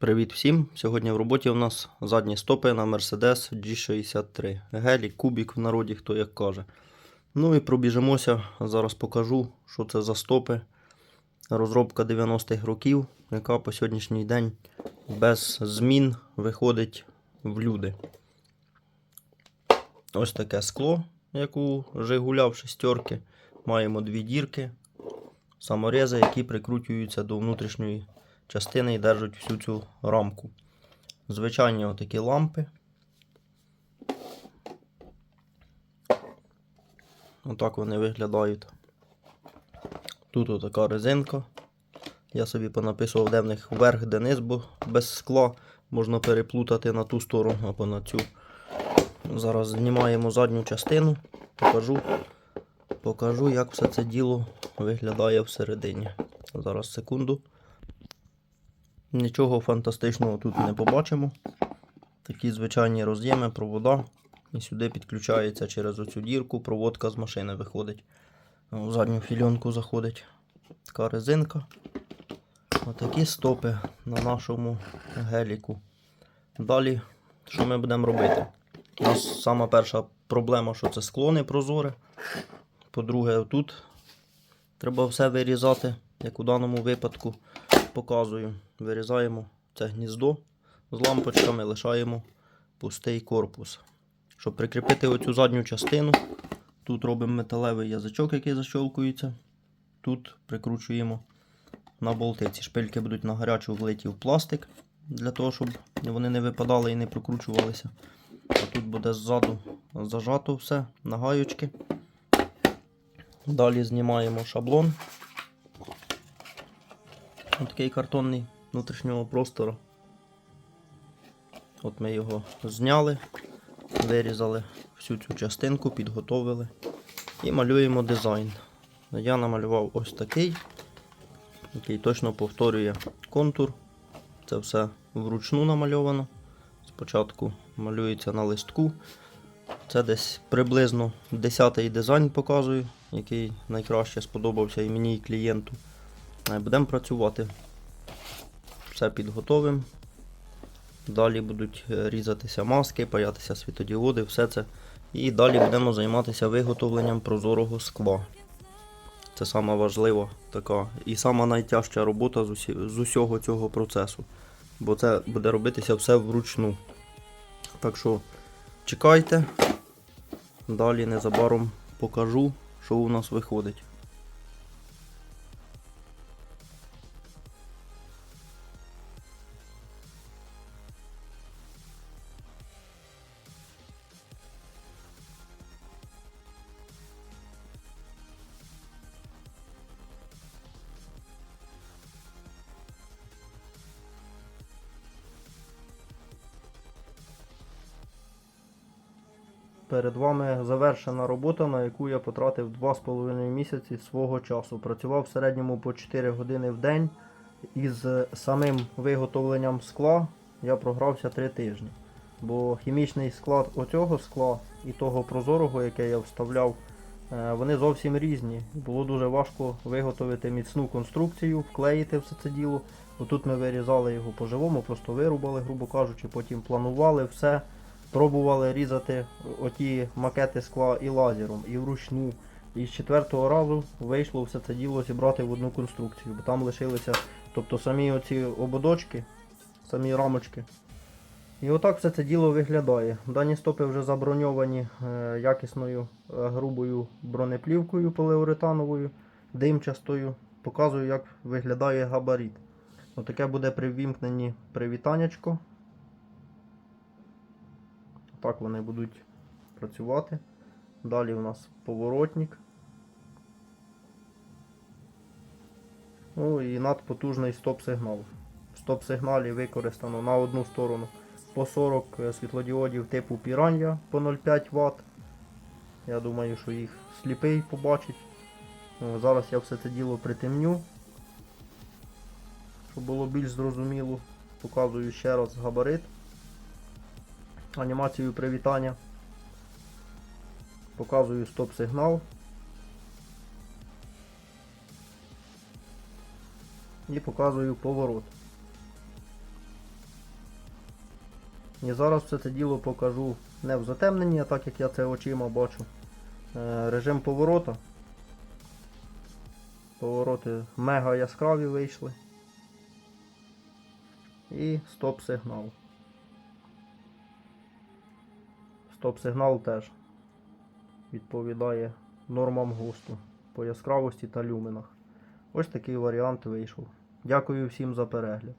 Привіт всім! Сьогодні в роботі у нас задні стопи на Mercedes G63. Гелік, кубік в народі, хто як каже. Ну і пробіжимося. Зараз покажу, що це за стопи. Розробка 90-х років, яка по сьогоднішній день без змін виходить в люди. Ось таке скло, як у Жигуля в шестерки. Маємо дві дірки, саморези, які прикручуються до внутрішньої частини і держать всю цю рамку. Звичайні отакі лампи. Отак вони виглядають. Тут отака резинка. Я собі понаписував, де в них вверх, де низ, бо без скла можна переплутати на ту сторону або на цю. Зараз знімаємо задню частину, покажу, покажу, як все це діло виглядає всередині. Зараз секунду. Нічого фантастичного тут не побачимо. Такі звичайні роз'єми, провода. І сюди підключається через оцю дірку, проводка з машини виходить. В задню фільонку заходить така резинка. Отакі стопи на нашому геліку. Далі, що ми будемо робити? У нас сама перша проблема, що це скло не прозоре. По-друге, тут треба все вирізати, як у даному випадку показую. Вирізаємо це гніздо з лампочками, лишаємо пустий корпус. Щоб прикріпити оцю задню частину, тут робимо металевий язичок, який защолкується. Тут прикручуємо на болти. Ці шпильки будуть на гарячу влиті в пластик, для того, щоб вони не випадали і не прокручувалися. А тут буде ззаду зажато все на гаючки. Далі знімаємо шаблон. Отакий картонний внутрішнього простору. От ми його зняли, вирізали всю цю частинку, підготовили і малюємо дизайн. Я намалював ось такий, який точно повторює контур. Це все вручну намальовано. Спочатку малюється на листку. Це десь приблизно 10-й дизайн показую, який найкраще сподобався і мені, і клієнту. Е, Будемо працювати. Все підготовимо. Далі будуть е, різатися маски, паятися світодіоди, все це. І далі будемо займатися виготовленням прозорого скла. Це сама важлива така і сама найтяжча робота з, усі, з усього цього процесу. Бо це буде робитися все вручну. Так що чекайте. Далі незабаром покажу, що у нас виходить. Перед вами завершена робота, на яку я потратив 2,5 місяці свого часу. Працював в середньому по 4 години в день. Із самим виготовленням скла я програвся 3 тижні. Бо хімічний склад оцього скла і того прозорого, яке я вставляв, е, вони зовсім різні. Було дуже важко виготовити міцну конструкцію, вклеїти все це діло. Отут ми вирізали його по-живому, просто вирубали, грубо кажучи, потім планували все. Пробували різати оті макети скла і лазером, і вручну. І з четвертого разу вийшло все це діло зібрати в одну конструкцію, бо там лишилися тобто самі оці ободочки, самі рамочки. І отак все це діло виглядає. Дані стопи вже заброньовані е, якісною е, грубою бронеплівкою поліуретановою, димчастою. Показую, як виглядає габарит. Отаке буде при ввімкненні привітаннячко. Так вони будуть працювати. Далі у нас поворотник. Ну і надпотужний стоп-сигнал. Стоп-сигналі використано на одну сторону по 40 світлодіодів типу Piranha по 0,5 Вт. Я думаю, що їх сліпий побачить. О, Зараз я все це діло притемню, щоб було більш зрозуміло. Показую ще раз габарит анімацію привітання. Показую стоп-сигнал. І показую поворот. І зараз все це діло покажу не в затемненні, а так як я це очима бачу. Е, режим поворота. Повороти мега яскраві вийшли. І стоп-сигнал. Стоп-сигнал теж відповідає нормам ГОСТу по яскравості та люминах. Ось такий варіант вийшов. Дякую всім за перегляд.